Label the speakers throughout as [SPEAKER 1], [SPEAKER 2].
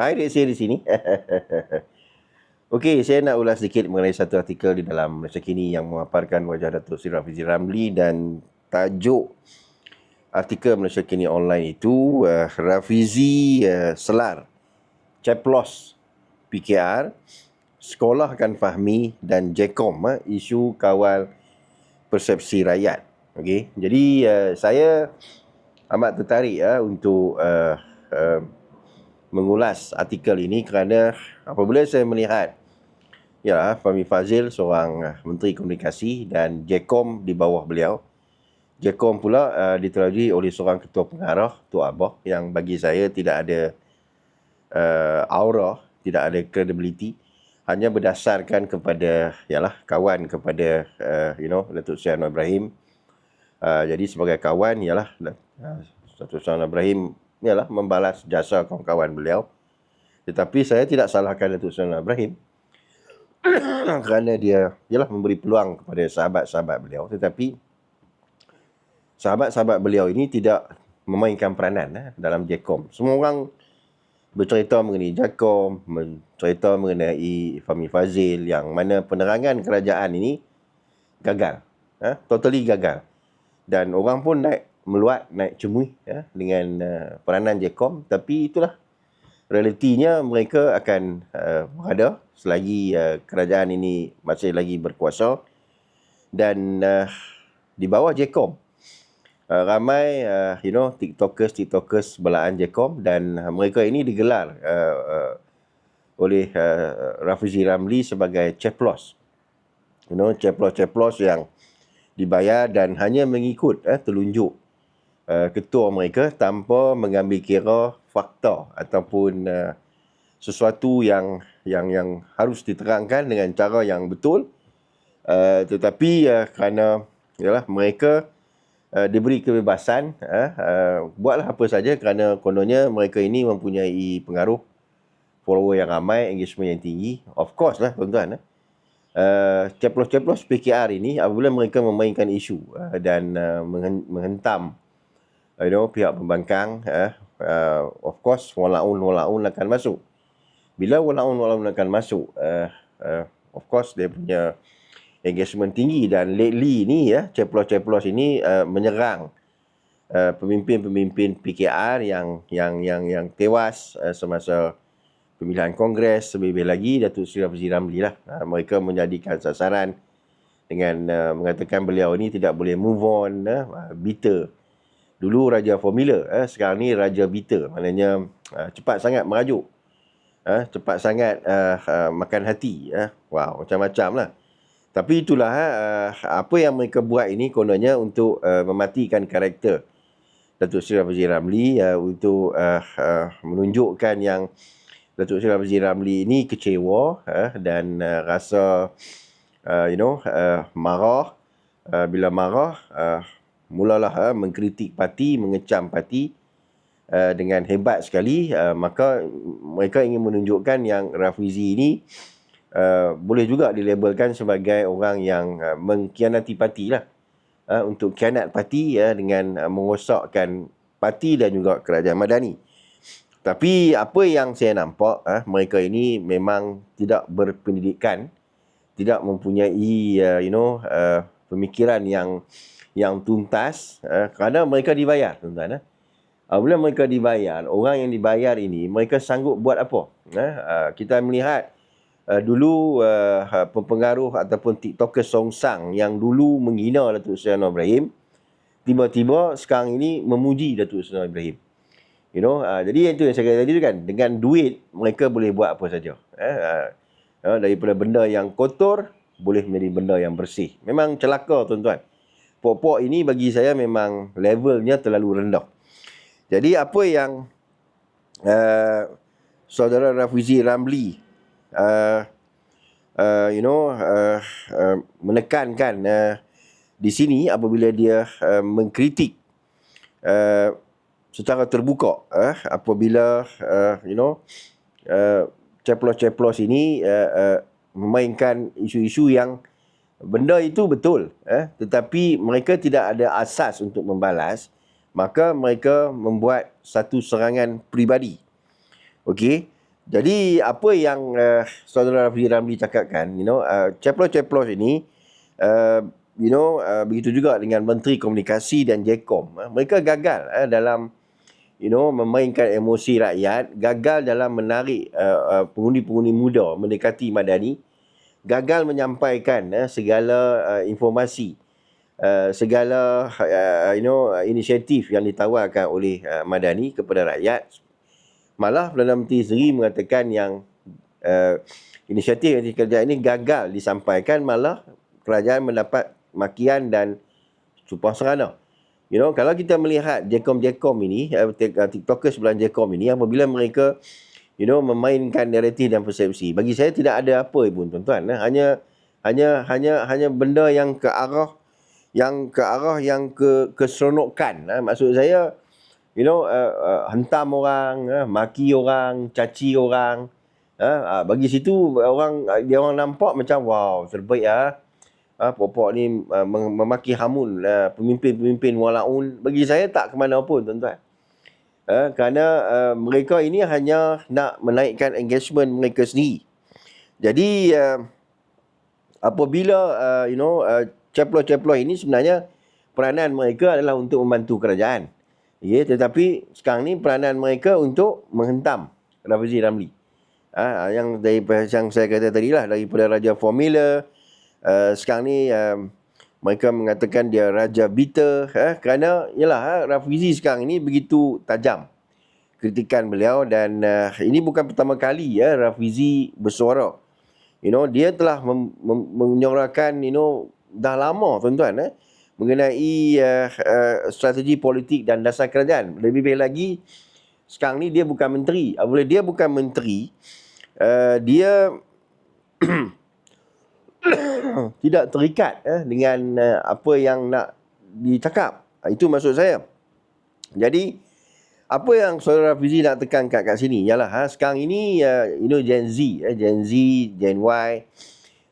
[SPEAKER 1] Hai saya di sini. Okey, saya nak ulas sedikit mengenai satu artikel di dalam Malaysia Kini yang memaparkan wajah Datuk Seri Rafizi Ramli dan tajuk artikel Malaysia Kini online itu uh, Rafizi uh, Selar Ceplos PKR Sekolah akan fahmi dan JECOM uh, isu kawal persepsi rakyat. Okey, jadi uh, saya amat tertarik uh, untuk uh, uh, mengulas artikel ini kerana apabila saya melihat ya Fahmi Fazil seorang uh, menteri komunikasi dan JECOM di bawah beliau. JECOM pula uh, diterajui oleh seorang ketua pengarah Tok Abah yang bagi saya tidak ada uh, aura tidak ada credibility. Hanya berdasarkan kepada yalah kawan kepada uh, you know Datuk Seri Anwar Ibrahim. Uh, jadi sebagai kawan ialah Datuk Seri Anwar Ibrahim ialah membalas jasa kawan-kawan beliau. Tetapi saya tidak salahkan Datuk Seri Ibrahim kerana dia ialah memberi peluang kepada sahabat-sahabat beliau tetapi sahabat-sahabat beliau ini tidak memainkan peranan eh, dalam JECOM. Semua orang bercerita mengenai JECOM, bercerita mengenai Fahmi Fazil yang mana penerangan kerajaan ini gagal. Eh, totally gagal. Dan orang pun naik meluat naik cemui ya, dengan uh, peranan JECOM tapi itulah realitinya mereka akan uh, berada selagi uh, kerajaan ini masih lagi berkuasa. Dan uh, di bawah JECOM uh, ramai uh, you know tiktokers tiktokers belaan JECOM dan uh, mereka ini digelar uh, uh, oleh uh, Rafizi Ramli sebagai ceplos you know ceplos-ceplos yang dibayar dan hanya mengikut eh, telunjuk uh, ketua mereka tanpa mengambil kira fakta ataupun uh, sesuatu yang yang yang harus diterangkan dengan cara yang betul uh, tetapi kerana yalah mereka diberi kebebasan buatlah apa saja kerana kononnya mereka ini mempunyai pengaruh follower yang ramai engagement yang tinggi of course lah tuan-tuan uh. Uh, ceplos-ceplos PKR ini apabila mereka memainkan isu uh, dan uh, menghentam you know pihak pembangkang eh, uh, of course walaun walaun akan masuk. Bila walaun walaun akan masuk uh, uh, of course dia punya engagement tinggi dan lately ni ya ceplos-ceplos ini uh, menyerang uh, pemimpin-pemimpin PKR yang yang yang yang tewas uh, semasa pemilihan kongres. Lebih lagi Datuk Seri Rafizi Ramli lah. Uh, mereka menjadikan sasaran dengan uh, mengatakan beliau ini tidak boleh move on uh, bitter Dulu Raja Formula, eh, sekarang ni Raja Bita. Maknanya uh, cepat sangat merajuk. Eh, cepat sangat uh, uh, makan hati. Eh. Wow, macam-macam lah. Tapi itulah uh, apa yang mereka buat ini kononnya untuk uh, mematikan karakter Datuk Seri Rafizi Ramli uh, untuk uh, uh, menunjukkan yang Datuk Seri Rafizi Ramli ini kecewa uh, dan uh, rasa uh, you know uh, marah uh, bila marah uh, mulalah uh, mengkritik parti, mengecam parti uh, dengan hebat sekali, uh, maka mereka ingin menunjukkan yang Rafizi ini uh, boleh juga dilabelkan sebagai orang yang uh, mengkhianati parti lah. Uh, untuk kianat parti uh, dengan uh, merosakkan parti dan juga kerajaan madani. Tapi apa yang saya nampak, uh, mereka ini memang tidak berpendidikan, tidak mempunyai uh, you know uh, pemikiran yang yang tuntas uh, kerana mereka dibayar tuan-tuan eh. Apabila mereka dibayar, orang yang dibayar ini mereka sanggup buat apa? Eh, uh, kita melihat uh, dulu uh, pengaruh ataupun TikToker Songsang yang dulu menghina Datuk Seri Anwar Ibrahim tiba-tiba sekarang ini memuji Datuk Seri Anwar Ibrahim. You know, uh, jadi itu yang saya kata tadi tu kan, dengan duit mereka boleh buat apa saja. Eh, uh, daripada benda yang kotor boleh menjadi benda yang bersih. Memang celaka tuan-tuan pokok ini bagi saya memang levelnya terlalu rendah. Jadi apa yang uh, saudara Rafizi Ramli uh, uh, you know uh, uh, menekankan uh, di sini apabila dia uh, mengkritik uh, secara terbuka uh, apabila uh, you know uh, ceplos-ceplos ini uh, uh, memainkan isu-isu yang benda itu betul eh. Tetapi mereka tidak ada asas untuk membalas maka mereka membuat satu serangan peribadi. Okey Jadi apa yang uh, saudara Rafi Ramli cakapkan, you know, uh, ceplos-ceplos ini, uh, you know, uh, begitu juga dengan Menteri Komunikasi dan JECOM. Uh, mereka gagal uh, dalam, you know, memainkan emosi rakyat, gagal dalam menarik uh, uh, pengundi-pengundi muda mendekati Madani, gagal menyampaikan uh, segala uh, informasi, uh, segala, uh, you know, inisiatif yang ditawarkan oleh uh, Madani kepada rakyat Malah Perdana Menteri sendiri mengatakan yang uh, inisiatif anti kerajaan ini gagal disampaikan malah kerajaan mendapat makian dan supah serana. You know, kalau kita melihat Jekom-Jekom ini, uh, TikTokers sebelah Jekom ini, apabila mereka you know, memainkan naratif dan persepsi, bagi saya tidak ada apa pun tuan-tuan. Eh. Hanya hanya hanya hanya benda yang ke arah yang ke arah yang ke keseronokan. Eh. Maksud saya, you know uh, uh, hentam orang uh, maki orang caci orang uh, uh, bagi situ orang dia orang nampak macam wow terbaik ah uh, popok ni uh, memaki hamun uh, pemimpin-pemimpin walaun bagi saya tak ke mana pun tuan-tuan uh, kerana uh, mereka ini hanya nak menaikkan engagement mereka sendiri. Jadi uh, apabila uh, you know uh, ceploh-ceploh ini sebenarnya peranan mereka adalah untuk membantu kerajaan. Ya, tetapi sekarang ni peranan mereka untuk menghentam Rafizi Ramli. Ha, yang dari yang saya kata tadi lah daripada Raja Formula. Uh, sekarang ni uh, mereka mengatakan dia Raja Bitter ha, kerana yalah ha, Rafizi sekarang ini begitu tajam kritikan beliau dan uh, ini bukan pertama kali ya Rafizi bersuara. You know dia telah mem- mem- you know dah lama tuan-tuan eh mengenai uh, uh, strategi politik dan dasar kerajaan. Lebih baik lagi, sekarang ni dia bukan menteri. Apabila dia bukan menteri, uh, dia tidak terikat uh, dengan uh, apa yang nak dicakap. Itu maksud saya. Jadi, apa yang saudara Fizi nak tekan kat, sini ialah ha, sekarang ini uh, you know Gen Z, eh, Gen Z, Gen Y,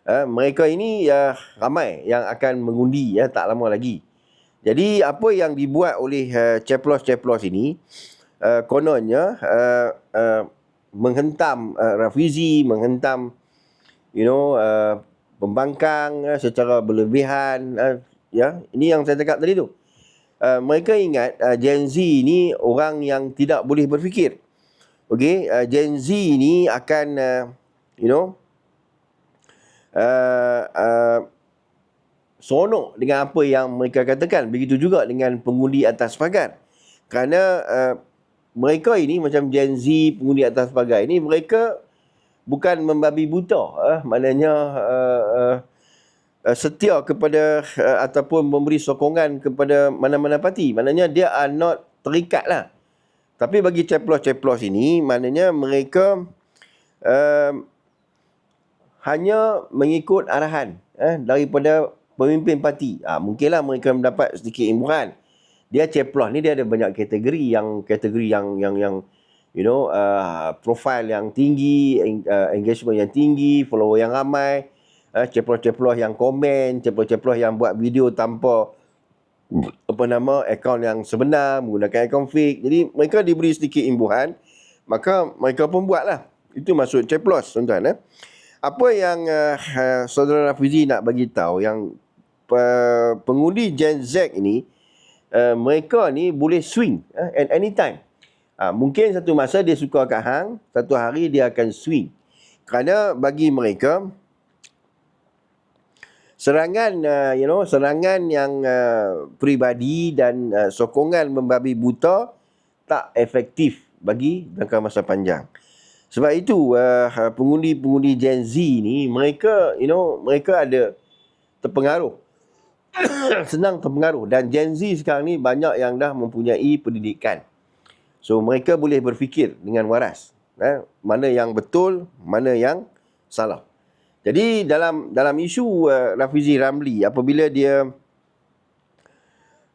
[SPEAKER 1] uh, mereka ini uh, ramai yang akan mengundi ya uh, tak lama lagi. Jadi apa yang dibuat oleh uh, ceplos-ceplos ini uh, kononnya uh, uh, menghentam uh, Rafizi, menghentam you know uh, pembangkang uh, secara berlebihan uh, ya. Ini yang saya cakap tadi tu. Uh, mereka ingat uh, Gen Z ni orang yang tidak boleh berfikir. Okey, uh, Gen Z ni akan uh, you know uh, uh, seronok dengan apa yang mereka katakan. Begitu juga dengan pengundi atas pagar. Kerana uh, mereka ini macam Gen Z pengundi atas pagar ini, mereka bukan membabi buta. Uh, maknanya uh, uh, setia kepada uh, ataupun memberi sokongan kepada mana-mana parti. Maknanya dia are not terikat lah. Tapi bagi ceplos-ceplos ini, maknanya mereka uh, hanya mengikut arahan eh, daripada pemimpin parti. Ha, mungkinlah mereka mendapat sedikit imbuhan. Dia ceploh ni dia ada banyak kategori yang kategori yang yang yang you know uh, profile yang tinggi, uh, engagement yang tinggi, follower yang ramai, uh, ceploh-ceploh yang komen, ceploh-ceploh yang buat video tanpa apa nama akaun yang sebenar menggunakan akaun fake. Jadi mereka diberi sedikit imbuhan, maka mereka pun buatlah. Itu maksud ceplos tuan-tuan eh apa yang uh, uh, saudara Rafizi nak bagi tahu yang uh, pengundi Gen Z ini uh, mereka ni boleh swing uh, at any time. Uh, mungkin satu masa dia suka kat hang, satu hari dia akan swing. Kerana bagi mereka serangan uh, you know serangan yang uh, peribadi dan uh, sokongan membabi buta tak efektif bagi jangka masa panjang. Sebab itu uh, pengundi-pengundi Gen Z ni mereka you know mereka ada terpengaruh. Senang terpengaruh dan Gen Z sekarang ni banyak yang dah mempunyai pendidikan. So mereka boleh berfikir dengan waras. Eh, mana yang betul, mana yang salah. Jadi dalam dalam isu uh, Rafizi Ramli apabila dia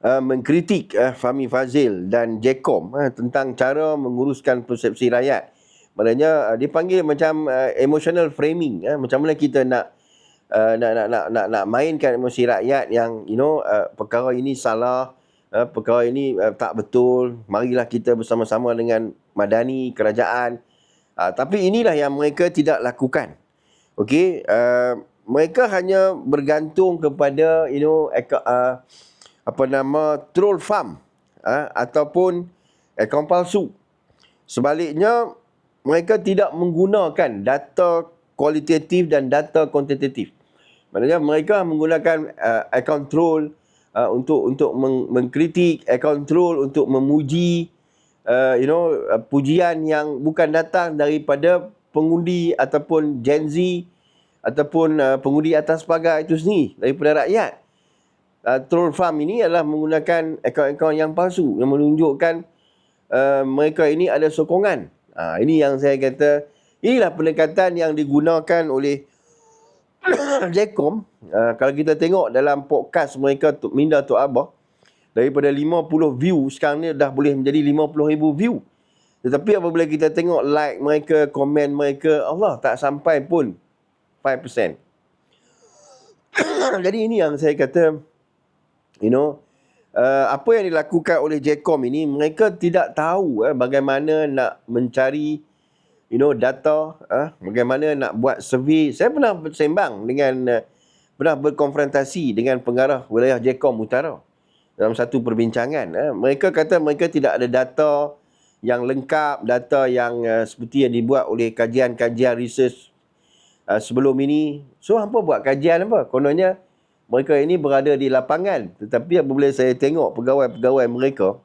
[SPEAKER 1] uh, mengkritik uh, Fahmi Fazil dan Jekom uh, tentang cara menguruskan persepsi rakyat Maknanya uh, dia panggil macam uh, emotional framing eh? macam mana kita nak, uh, nak nak nak nak nak mainkan emosi rakyat yang you know uh, perkara ini salah uh, perkara ini uh, tak betul marilah kita bersama-sama dengan madani kerajaan Uh, tapi inilah yang mereka tidak lakukan. Okey, uh, mereka hanya bergantung kepada you know uh, apa nama troll farm uh, ataupun akaun palsu. Sebaliknya mereka tidak menggunakan data kualitatif dan data kuantitatif. Maknanya mereka menggunakan uh, akaun troll uh, untuk untuk meng- mengkritik, akaun troll untuk memuji uh, you know uh, pujian yang bukan datang daripada pengundi ataupun Gen Z ataupun uh, pengundi atas pagar itu sendiri daripada rakyat. Uh, troll farm ini adalah menggunakan akaun-akaun yang palsu yang menunjukkan uh, mereka ini ada sokongan. Uh, ini yang saya kata inilah pendekatan yang digunakan oleh Jacom. Uh, kalau kita tengok dalam podcast mereka Minda Tok Abah daripada 50 view sekarang ni dah boleh menjadi 50 ribu view tetapi apabila kita tengok like mereka komen mereka Allah tak sampai pun 5% jadi ini yang saya kata you know uh, apa yang dilakukan oleh Jcom ini mereka tidak tahu eh, bagaimana nak mencari you know data eh, bagaimana nak buat survey saya pernah bersembang dengan uh, pernah berkonfrontasi dengan pengarah wilayah Jcom Utara dalam satu perbincangan. Eh. Mereka kata mereka tidak ada data yang lengkap, data yang uh, seperti yang dibuat oleh kajian-kajian research uh, sebelum ini. So, apa buat kajian apa? Kononnya, mereka ini berada di lapangan. Tetapi apabila saya tengok pegawai-pegawai mereka,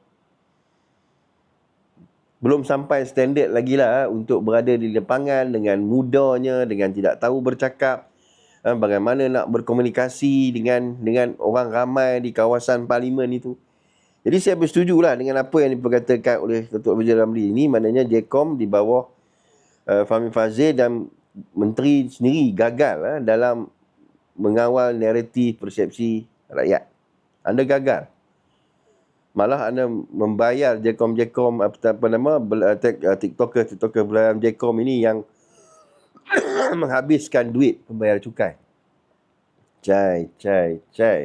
[SPEAKER 1] belum sampai standard lagi lah untuk berada di lapangan dengan mudanya, dengan tidak tahu bercakap ha, bagaimana nak berkomunikasi dengan dengan orang ramai di kawasan parlimen itu. Jadi saya bersetuju lah dengan apa yang diperkatakan oleh Ketua Raja Ramli ini. Maknanya JECOM di bawah uh, Fahmi Fazil dan Menteri sendiri gagal uh, dalam mengawal naratif persepsi rakyat. Anda gagal. Malah anda membayar JECOM-JECOM apa, nama TikToker-TikToker belayan JECOM ini yang menghabiskan duit pembayar cukai. Cai, cai, cai.